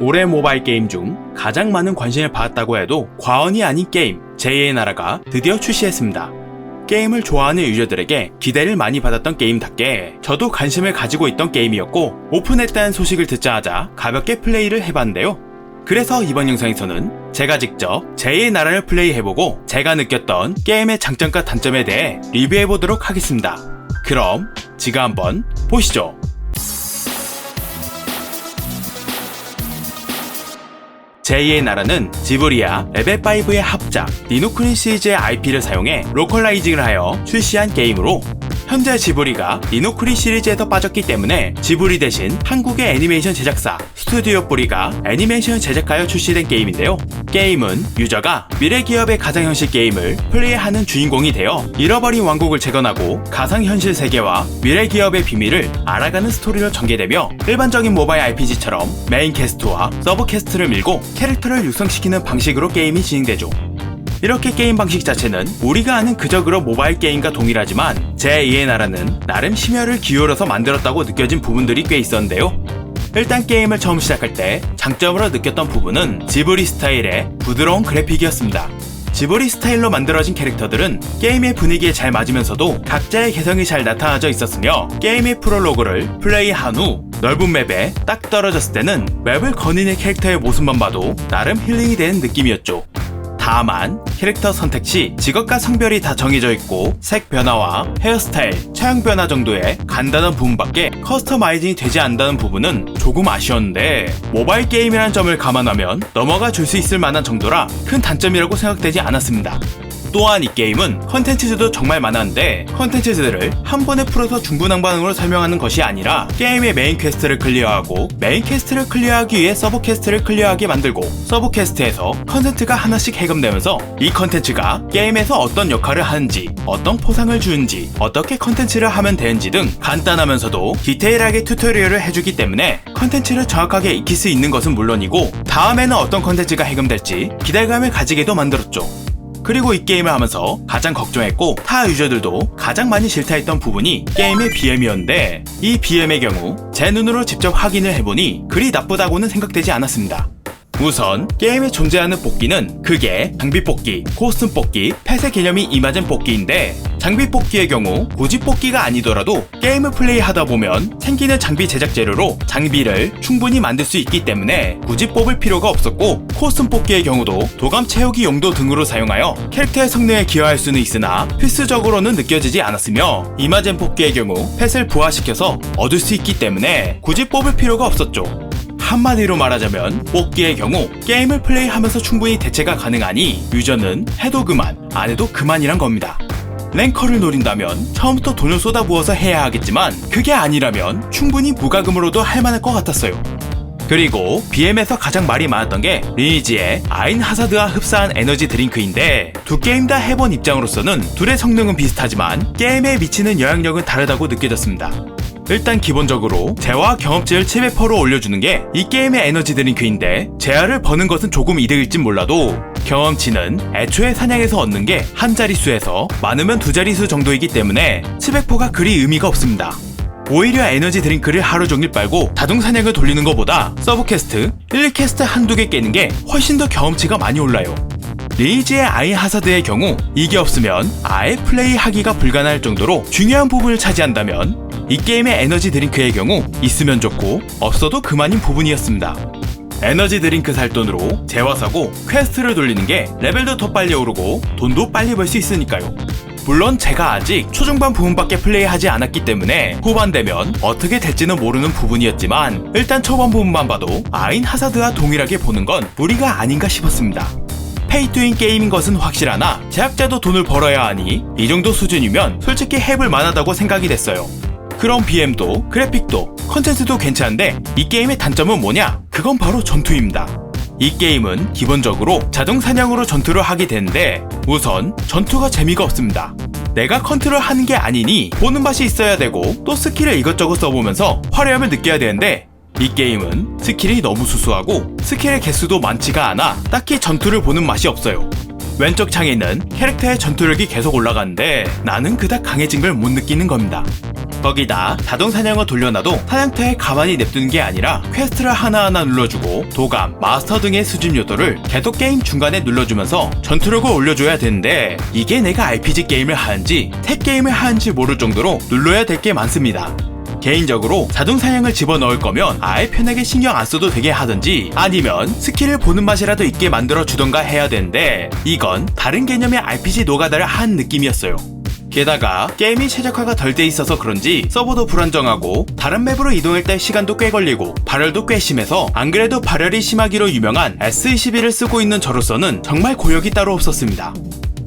올해 모바일 게임 중 가장 많은 관심을 받았다고 해도 과언이 아닌 게임 제2의 나라가 드디어 출시했습니다. 게임을 좋아하는 유저들에게 기대를 많이 받았던 게임답게 저도 관심을 가지고 있던 게임이었고 오픈했다는 소식을 듣자마자 가볍게 플레이를 해봤는데요. 그래서 이번 영상에서는 제가 직접 제2의 나라를 플레이해보고 제가 느꼈던 게임의 장점과 단점에 대해 리뷰해보도록 하겠습니다. 그럼 지금 한번 보시죠. 제2의 나라는 지브리아 레벨5의 합작 니노크린 시리즈의 IP를 사용해 로컬라이징을 하여 출시한 게임으로 현재 지브리가 니노크리 시리즈에서 빠졌기 때문에 지브리 대신 한국의 애니메이션 제작사 스튜디오 뿌리가 애니메이션 제작하여 출시된 게임인데요. 게임은 유저가 미래 기업의 가상현실 게임을 플레이하는 주인공이 되어 잃어버린 왕국을 재건하고 가상현실 세계와 미래 기업의 비밀을 알아가는 스토리로 전개되며 일반적인 모바일 RPG처럼 메인 캐스트와 서브 캐스트를 밀고 캐릭터를 육성시키는 방식으로 게임이 진행되죠. 이렇게 게임 방식 자체는 우리가 아는 그저그로 모바일 게임과 동일하지만 제2의 나라는 나름 심혈을 기울여서 만들었다고 느껴진 부분들이 꽤 있었는데요. 일단 게임을 처음 시작할 때 장점으로 느꼈던 부분은 지브리 스타일의 부드러운 그래픽이었습니다. 지브리 스타일로 만들어진 캐릭터들은 게임의 분위기에 잘 맞으면서도 각자의 개성이 잘 나타나져 있었으며 게임의 프롤로그를 플레이한 후 넓은 맵에 딱 떨어졌을 때는 맵을 거니는 캐릭터의 모습만 봐도 나름 힐링이 되는 느낌이었죠. 다만 캐릭터 선택 시 직업과 성별이 다 정해져 있고 색 변화와 헤어스타일, 체형 변화 정도의 간단한 부분밖에 커스터마이징이 되지 않는다는 부분은 조금 아쉬웠는데 모바일 게임이라는 점을 감안하면 넘어가 줄 수 있을 만한 정도라 큰 단점이라고 생각되지 않았습니다. 또한 이 게임은 컨텐츠들도 정말 많았는데 컨텐츠들을 한 번에 풀어서 중구난방으로 설명하는 것이 아니라 게임의 메인 퀘스트를 클리어하고 메인 퀘스트를 클리어하기 위해 서브 퀘스트를 클리어하게 만들고 서브 퀘스트에서 컨텐츠가 하나씩 해금되면서 이 컨텐츠가 게임에서 어떤 역할을 하는지 어떤 포상을 주는지 어떻게 컨텐츠를 하면 되는지 등 간단하면서도 디테일하게 튜토리얼을 해주기 때문에 컨텐츠를 정확하게 익힐 수 있는 것은 물론이고 다음에는 어떤 컨텐츠가 해금될지 기대감을 가지게도 만들었죠. 그리고 이 게임을 하면서 가장 걱정했고 타 유저들도 가장 많이 싫다했던 부분이 게임의 BM이었는데 이 BM의 경우 제 눈으로 직접 확인을 해보니 그리 나쁘다고는 생각되지 않았습니다. 우선 게임에 존재하는 뽑기는 크게 장비 뽑기, 코스튬 뽑기, 펫의 개념이 임하진 뽑기인데 장비 뽑기의 경우 굳이 뽑기가 아니더라도 게임을 플레이하다 보면 생기는 장비 제작 재료로 장비를 충분히 만들 수 있기 때문에 굳이 뽑을 필요가 없었고 코스튬 뽑기의 경우도 도감 채우기 용도 등으로 사용하여 캐릭터의 성능에 기여할 수는 있으나 필수적으로는 느껴지지 않았으며 이마젠 뽑기의 경우 펫을 부화시켜서 얻을 수 있기 때문에 굳이 뽑을 필요가 없었죠. 한마디로 말하자면 뽑기의 경우 게임을 플레이하면서 충분히 대체가 가능하니 유저는 해도 그만 안 해도 그만이란 겁니다. 랭커를 노린다면 처음부터 돈을 쏟아부어서 해야 하겠지만 그게 아니라면 충분히 무과금으로도 할 만할 것 같았어요. 그리고 BM에서 가장 말이 많았던 게 리니지의 아인 하사드와 흡사한 에너지 드링크인데 두 게임 다 해본 입장으로서는 둘의 성능은 비슷하지만 게임에 미치는 영향력은 다르다고 느껴졌습니다. 일단 기본적으로 재화 경험치를 700%로 올려주는 게 이 게임의 에너지 드링크인데 재화를 버는 것은 조금 이득일진 몰라도 경험치는 애초에 사냥에서 얻는 게 한 자릿수에서 많으면 두 자릿수 정도이기 때문에 700%가 그리 의미가 없습니다. 오히려 에너지 드링크를 하루 종일 빨고 자동 사냥을 돌리는 것보다 서브 캐스트, 1, 캐스트 한두 개 깨는 게 훨씬 더 경험치가 많이 올라요. 리이지의 아이 하사드의 경우 이게 없으면 아예 플레이하기가 불가능할 정도로 중요한 부분을 차지한다면 이 게임의 에너지 드링크의 경우 있으면 좋고 없어도 그만인 부분이었습니다. 에너지 드링크 살 돈으로 재화 사고 퀘스트를 돌리는 게 레벨도 더 빨리 오르고 돈도 빨리 벌 수 있으니까요. 물론 제가 아직 초중반 부분밖에 플레이하지 않았기 때문에 후반 되면 어떻게 될지는 모르는 부분이었지만 일단 초반 부분만 봐도 아인 하사드와 동일하게 보는 건 무리가 아닌가 싶었습니다. 페이투인 게임인 것은 확실하나 제작자도 돈을 벌어야 하니 이 정도 수준이면 솔직히 해볼 만하다고 생각이 됐어요. 그럼 BM도 그래픽도 컨텐츠도 괜찮은데 이 게임의 단점은 뭐냐? 그건 바로 전투입니다. 이 게임은 기본적으로 자동 사냥으로 전투를 하게 되는데 우선 전투가 재미가 없습니다. 내가 컨트롤 하는 게 아니니 보는 맛이 있어야 되고 또 스킬을 이것저것 써보면서 화려함을 느껴야 되는데 이 게임은 스킬이 너무 수수하고 스킬의 개수도 많지가 않아 딱히 전투를 보는 맛이 없어요. 왼쪽 창에 있는 캐릭터의 전투력이 계속 올라가는데 나는 그닥 강해진 걸 못 느끼는 겁니다. 거기다 자동 사냥을 돌려놔도 사냥터에 가만히 냅두는 게 아니라 퀘스트를 하나하나 눌러주고 도감, 마스터 등의 수집 요소를 계속 게임 중간에 눌러주면서 전투력을 올려줘야 되는데 이게 내가 RPG 게임을 하는지 탭 게임을 하는지 모를 정도로 눌러야 될 게 많습니다. 개인적으로 자동 사냥을 집어넣을 거면 아예 편하게 신경 안 써도 되게 하든지 아니면 스킬을 보는 맛이라도 있게 만들어 주던가 해야 되는데 이건 다른 개념의 RPG 노가다를 한 느낌이었어요. 게다가 게임이 최적화가 덜 돼 있어서 그런지 서버도 불안정하고 다른 맵으로 이동할 때 시간도 꽤 걸리고 발열도 꽤 심해서 안 그래도 발열이 심하기로 유명한 S21을 쓰고 있는 저로서는 정말 고역이 따로 없었습니다.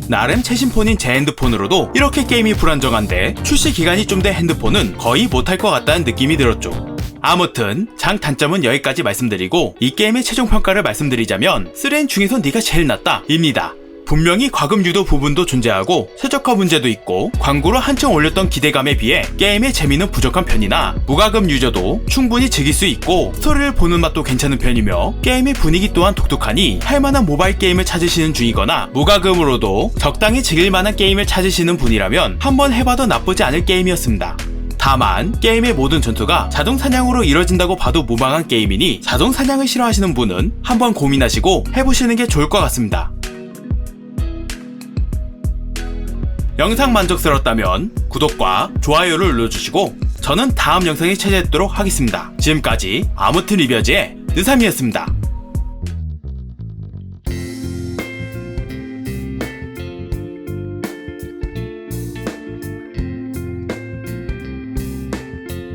나름 최신폰인 제 핸드폰으로도 이렇게 게임이 불안정한데 출시 기간이 좀 된 핸드폰은 거의 못할 것 같다는 느낌이 들었죠. 아무튼 장 단점은 여기까지 말씀드리고 이 게임의 최종 평가를 말씀드리자면 3N 중에서 네가 제일 낫다 입니다. 분명히 과금 유도 부분도 존재하고 최적화 문제도 있고 광고로 한층 올렸던 기대감에 비해 게임의 재미는 부족한 편이나 무과금 유저도 충분히 즐길 수 있고 스토리를 보는 맛도 괜찮은 편이며 게임의 분위기 또한 독특하니 할만한 모바일 게임을 찾으시는 중이거나 무과금으로도 적당히 즐길 만한 게임을 찾으시는 분이라면 한번 해봐도 나쁘지 않을 게임이었습니다. 다만 게임의 모든 전투가 자동 사냥으로 이뤄진다고 봐도 무방한 게임이니 자동 사냥을 싫어하시는 분은 한번 고민하시고 해보시는 게 좋을 것 같습니다. 영상 만족스럽다면 구독과 좋아요를 눌러주시고 저는 다음 영상에 찾아뵙도록 하겠습니다. 지금까지 아무튼 리뷰어즈의 느삼이었습니다.